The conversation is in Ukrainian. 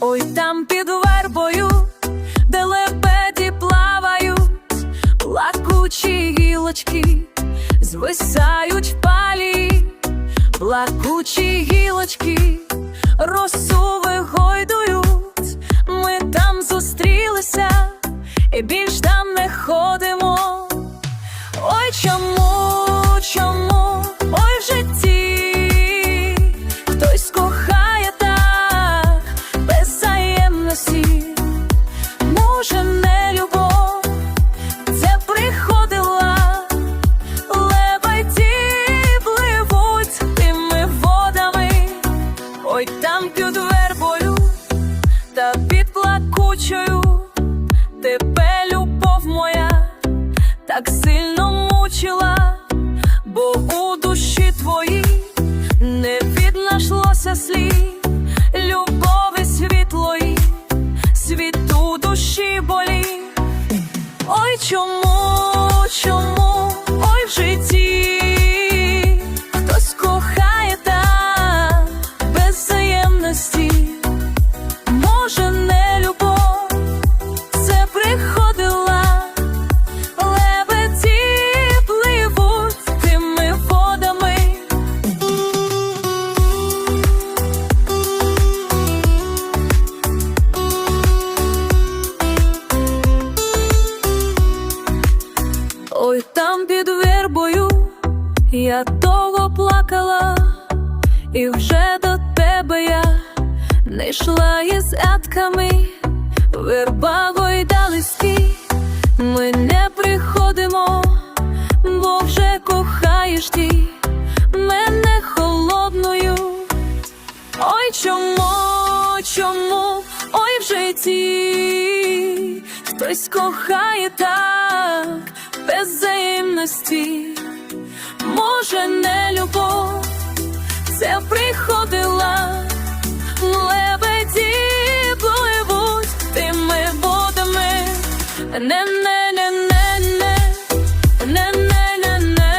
Ой, там під вербою, де лебеді плавають, плакучі гілочки звисають в палі, плакучі гілочки росу assim. 총 я довго плакала, і вже до тебе я не йшла із ятками, верба гойдалиські, ми не приходимо, бо вже кохаєш ти мене холодною. Ой, чому, чому, ой в житті хтось кохає так без взаємності, може не любов, це приходила, лебеді пливуть тими водами, не не не не не не